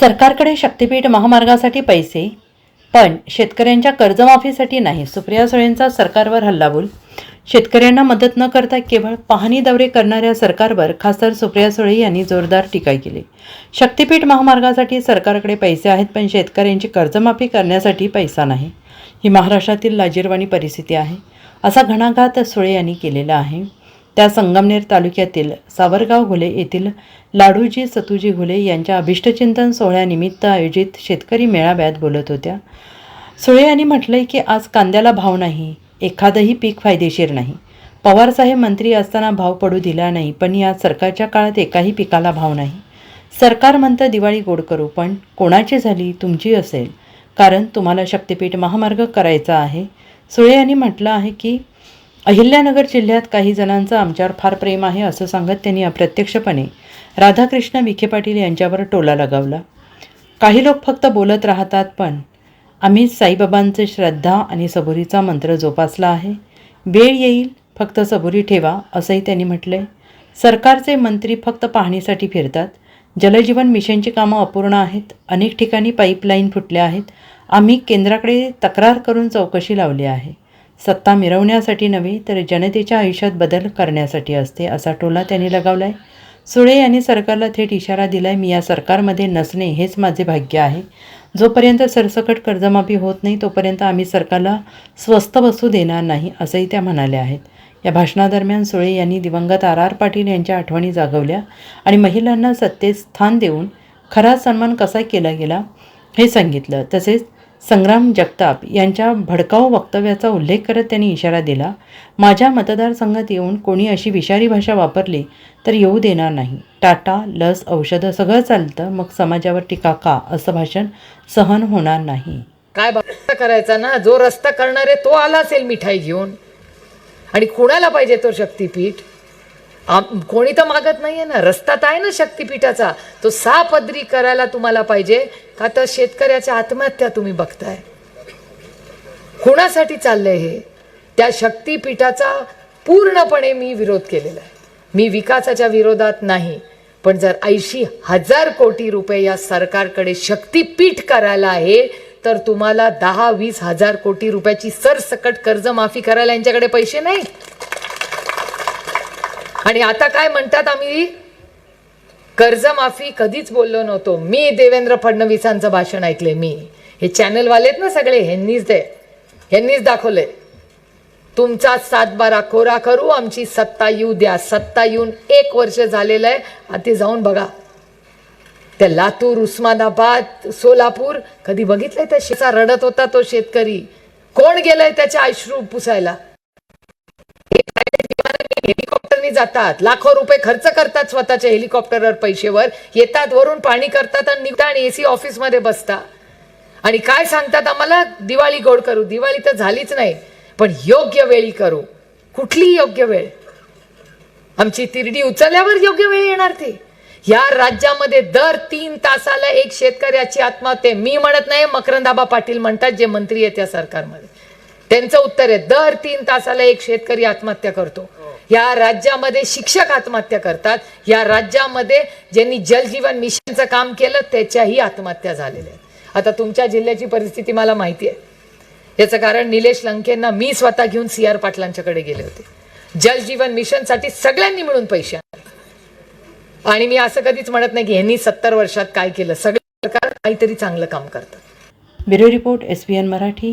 सरकारकडे शक्तीपीठ महामार्गासाठी पैसे पण शेतकऱ्यांच्या कर्जमाफीसाठी नाही. सुप्रिया सुळेंचा सरकारवर हल्लाबोल. शेतकऱ्यांना मदत न करता केवळ पाहणी दौरे करणाऱ्या सरकारवर खासदार सुप्रिया सुळे यांनी जोरदार टीका केली. शक्तीपीठ महामार्गासाठी सरकारकडे पैसे आहेत पण शेतकऱ्यांची कर्जमाफी करण्यासाठी पैसा नाही. ही महाराष्ट्रातील लाजीरवाणी परिस्थिती आहे. असा घणाघात सुळे यांनी केलेला आहे. त्या संगमनेर तालुक्यातील सावरगाव घुले येथील लाडूजी सतुजी घुले यांच्या अभिष्टचिंतन सोहळ्यानिमित्त आयोजित शेतकरी मेळाव्यात बोलत होत्या. सुळे यांनी म्हटलंय की आज कांद्याला भाव नाही एखादंही पीक फायदेशीर नाही. पवारसाहेब मंत्री असताना भाव पडू दिला नाही पण या सरकारच्या काळात एकाही पिकाला भाव नाही. सरकार म्हणतं दिवाळी गोड करू पण कोणाची झाली तुमची असेल. कारण तुम्हाला शक्तिपीठ महामार्ग करायचा आहे. सुळे यांनी म्हटलं आहे की अहिल्यानगर जिल्ह्यात काही जणांचं आमच्यावर फार प्रेम आहे असं सांगत त्यांनी अप्रत्यक्षपणे राधाकृष्ण विखे पाटील यांच्यावर टोला लगावला. काही लोक फक्त बोलत राहतात पण आम्ही साईबाबांचे श्रद्धा आणि सबुरीचा मंत्र जोपासला आहे. वेळ येईल फक्त सबुरी ठेवा असंही त्यांनी म्हटलंय. सरकारचे मंत्री फक्त पाहणीसाठी फिरतात. जलजीवन मिशनची कामं अपूर्ण आहेत. अनेक ठिकाणी पाईपलाईन फुटल्या आहेत. आम्ही केंद्राकडे तक्रार करून चौकशी लावली आहे. सत्ता मिरवण्यासाठी नव्हे तर जनतेच्या आयुष्यात बदल करण्यासाठी असते असा टोला त्यांनी लगावलाय. सुळे यांनी सरकारला थेट इशारा दिलाय मी या सरकारमध्ये नसणे हेच माझे भाग्य आहे. जोपर्यंत सरसकट कर्जमाफी होत नाही तोपर्यंत आम्ही सरकारला स्वस्त बसू देणार नाही असंही त्या म्हणाल्या आहेत. या भाषणादरम्यान सुळे यांनी दिवंगत आर. आर. पाटील यांच्या आठवणी जागवल्या आणि महिलांना सत्तेत स्थान देऊन खरा सन्मान कसा केला गेला हे सांगितलं. तसेच संग्राम जगताप यांच्या भडकाऊ वक्तव्याचा उल्लेख करत त्यांनी इशारा दिला माझ्या मतदारसंघात येऊन कोणी अशी विषारी भाषा वापरली तर येऊ देणार नाही. टाटा लस औषधं सगळं चालतं मग समाजावर टीका का? असं भाषण सहन होणार नाही. काय रस्ता करायचा ना? जो रस्ता करणार आहे तो आला असेल मिठाई घेऊन. आणि कुणाला पाहिजे तो शक्तीपीठ. कोणी तर मागत नाहीये ना. रस्ता तर आहे ना शक्तीपीठाचा. तो सापदरी करायला तुम्हाला पाहिजे का तर शेतकऱ्याच्या आत्महत्या तुम्ही बघताय. कोणासाठी चाललंय हे? त्या शक्तीपीठाचा पूर्णपणे मी विरोध केलेला आहे. मी विकासाच्या विरोधात नाही पण जर ऐंशी हजार कोटी रुपये या सरकारकडे शक्तीपीठ करायला आहे तर तुम्हाला दहा वीस हजार कोटी रुपयाची सरसकट कर्जमाफी करायला यांच्याकडे पैसे नाही आणि आता काय म्हणतात आम्ही? कर्जमाफी कधीच बोललो नव्हतो. मी देवेंद्र फडणवीसांचं भाषण ऐकले मी. हे चॅनलवालेत ना सगळे ह्यांनीच दे. ह्यांनीच दाखवले. तुमचा सातबारा कोरा करू आमची सत्ता येऊ द्या. सत्ता येऊन एक वर्ष झालेलं आहे आता जाऊन बघा. त्या लातूर उस्मानाबाद सोलापूर कधी बघितलंय त्या शेचा रडत होता तो शेतकरी. कोण गेलंय त्याच्या अश्रू पुसायला? जातात. लाखो रुपये खर्च करतात स्वतःच्या हेलिकॉप्टरवर पैसेवर येतात वरून पाणी करतात आणि निघतात आणि एसी ऑफिसमध्ये बसता आणि काय सांगतात आम्हाला? दिवाळी गोड करू. दिवाळी तर झालीच नाही पण योग्य वेळी करू. कुठली योग्य वेळ? आमची तिरडी उचलल्यावर योग्य वेळ येणार ते. या राज्यामध्ये दर तीन तासाला एक शेतकऱ्याची आत्महत्या. मी म्हणत नाही मकरंदाबा पाटील म्हणतात जे मंत्री आहेत त्या सरकारमध्ये. त्यांचं उत्तर आहे दर तीन तासाला एक शेतकरी आत्महत्या करतो. या राज्यामध्ये शिक्षक आत्महत्या करतात. या राज्यामध्ये ज्यांनी जलजीवन मिशनचं काम केलं त्याच्याही आत्महत्या झालेल्या आहेत. आता तुमच्या जिल्ह्याची परिस्थिती मला माहिती आहे. याचं कारण निलेश लंकेंना मी स्वतः घेऊन सी आर पाटलांच्याकडे गेले होते. जलजीवन मिशनसाठी सगळ्यांनी मिळून पैसे आणि मी असं कधीच म्हणत नाही की यांनी सत्तर वर्षात काय केलं. सगळं सरकार काहीतरी चांगलं काम करतात bureau report S N Marathi.